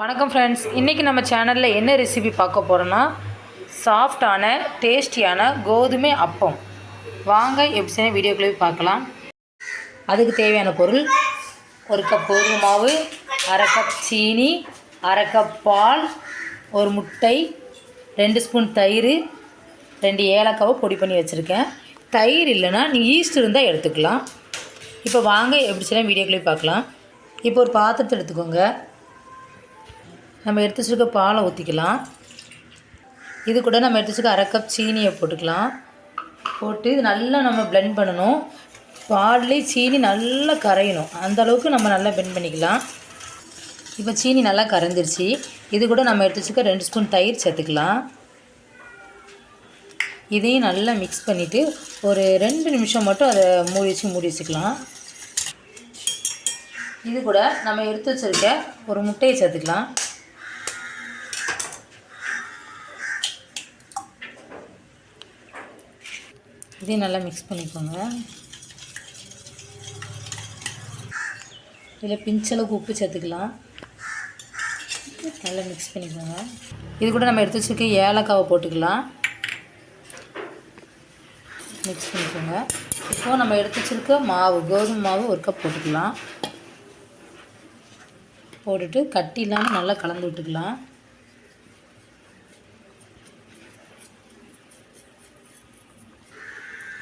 வணக்கம் ஃப்ரெண்ட்ஸ் இன்றைக்கி நம்ம சேனலில் என்ன ரெசிபி பார்க்க போகிறோன்னா சாஃப்டான டேஸ்டியான கோதுமை அப்பம். வாங்க எப்படி வீடியோக்குள்ளே பார்க்கலாம். அதுக்கு தேவையான பொருள் ஒரு கப் கோதுமை மாவு அரை கப் சீனி அரை கப் பால் ஒரு முட்டை ரெண்டு ஸ்பூன் தயிர் ரெண்டு ஏலக்காவை பொடி பண்ணி வச்சுருக்கேன். தயிர் இல்லைன்னா நீங்கள் ஈஸ்ட் இருந்தால் எடுத்துக்கலாம். இப்போ வாங்க எப்படி செய்யலாம் வீடியோக்குள்ளே பார்க்கலாம். இப்போ ஒரு பாத்திரத்தை எடுத்துக்கோங்க. நம்ம எடுத்து வச்சுருக்க பாலை ஊற்றிக்கலாம் இது கூட நம்ம எடுத்து வச்சுருக்க அரை கப் சீனியை போட்டுக்கலாம். போட்டு இது நல்லா நம்ம பிளெண்ட் பண்ணணும். பால்லே சீனி நல்லா கரையணும். அந்தளவுக்கு நம்ம நல்லா பிளெண்ட் பண்ணிக்கலாம். இப்போ சீனி நல்லா கரைஞ்சிருச்சு. இது கூட நம்ம எடுத்து வச்சுக்க ரெண்டு ஸ்பூன் தயிர் சேர்த்துக்கலாம். இதையும் நல்லா மிக்ஸ் பண்ணிவிட்டு ஒரு ரெண்டு நிமிஷம் மட்டும் அதை மூடி வச்சு மூடி வச்சுக்கலாம். இது கூட நம்ம எடுத்து வச்சுருக்க ஒரு முட்டையை சேர்த்துக்கலாம். இதையும் நல்லா மிக்ஸ் பண்ணிக்கோங்க. இதில் பிஞ்சளவுக்கு உப்பு சேர்த்துக்கலாம். நல்லா மிக்ஸ் பண்ணிக்கோங்க. இது கூட நம்ம எடுத்து வச்சுருக்க ஏலக்காவை போட்டுக்கலாம். மிக்ஸ் பண்ணிக்கோங்க. இப்போது நம்ம எடுத்து வச்சுருக்க மாவு கோதுமை மாவு ஒரு கப் போட்டுக்கலாம். போட்டுட்டு கட்டி இல்லாமல் நல்லா கலந்து விட்டுக்கலாம்.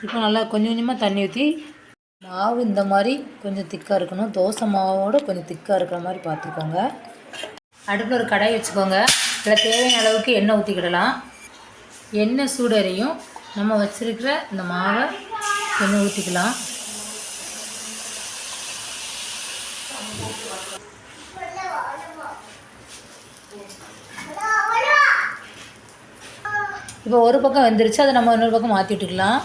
இப்போ நல்லா கொஞ்சம் கொஞ்சமாக தண்ணி ஊற்றி மாவு இந்த மாதிரி கொஞ்சம் திக்காக இருக்கணும். தோசை மாவோட கொஞ்சம் திக்காக இருக்கிற மாதிரி பார்த்துக்கோங்க. அடுப்பில் ஒரு கடாய் வச்சுக்கோங்க. இதில் தேவையான அளவுக்கு எண்ணெய் ஊற்றிக்கிடலாம் எண்ணெய் சூடறையும் நம்ம வச்சுருக்கிற இந்த மாவை எண்ணெய் ஊற்றிக்கலாம் இப்போ ஒரு பக்கம் வெந்துருச்சு அதை நம்ம இன்னொரு பக்கம் மாற்றி விட்டுக்கலாம்.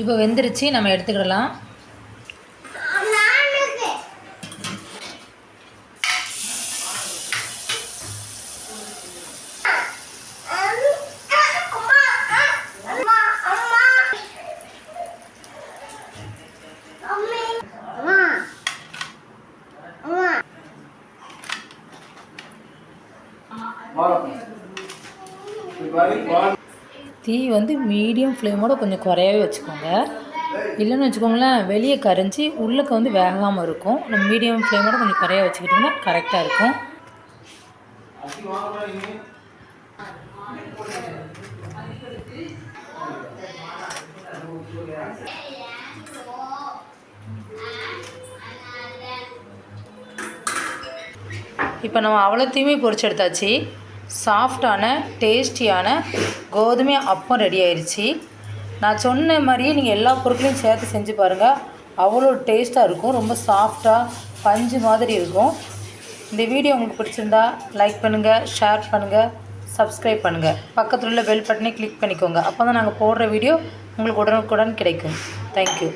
இப்போ வெந்துருச்சு நம்ம எடுத்துக்கிடலாம். தீ வந்து மீடியம் ஃப்ளேமோட கொஞ்சம் குறையவே வச்சுக்கோங்க. இல்லைன்னு வச்சுக்கோங்களேன் வெளியே கரைஞ்சி உள்ளக்க வந்து வேகாமல் இருக்கும். நம்ம மீடியம் ஃப்ளேமோட கொஞ்சம் குறைய வச்சுக்கிட்டிங்கன்னா கரெக்டாக இருக்கும். இப்போ நம்ம அவ்வளோத்தையுமே பொரிச்சு எடுத்தாச்சு. சாஃப்டான டேஸ்டியான கோதுமை அப்பம் ரெடி ஆயிடுச்சு நான் சொன்ன மாதிரியே நீங்கள் எல்லா பொருட்களையும் சேர்த்து செஞ்சு பாருங்கள் அவ்வளோ டேஸ்ட்டாக இருக்கும். ரொம்ப சாஃப்டாக பஞ்சு மாதிரி இருக்கும். இந்த வீடியோ உங்களுக்கு பிடிச்சிருந்தா லைக் பண்ணுங்கள் ஷேர் பண்ணுங்கள் சப்ஸ்கிரைப் பண்ணுங்கள் பக்கத்தில் உள்ள பெல் பட்டனை கிளிக் பண்ணிக்கோங்க. அப்போ தான் நாங்கள் போடுற வீடியோ உங்களுக்கு உடனுக்குடன் கிடைக்கும். தேங்க்யூ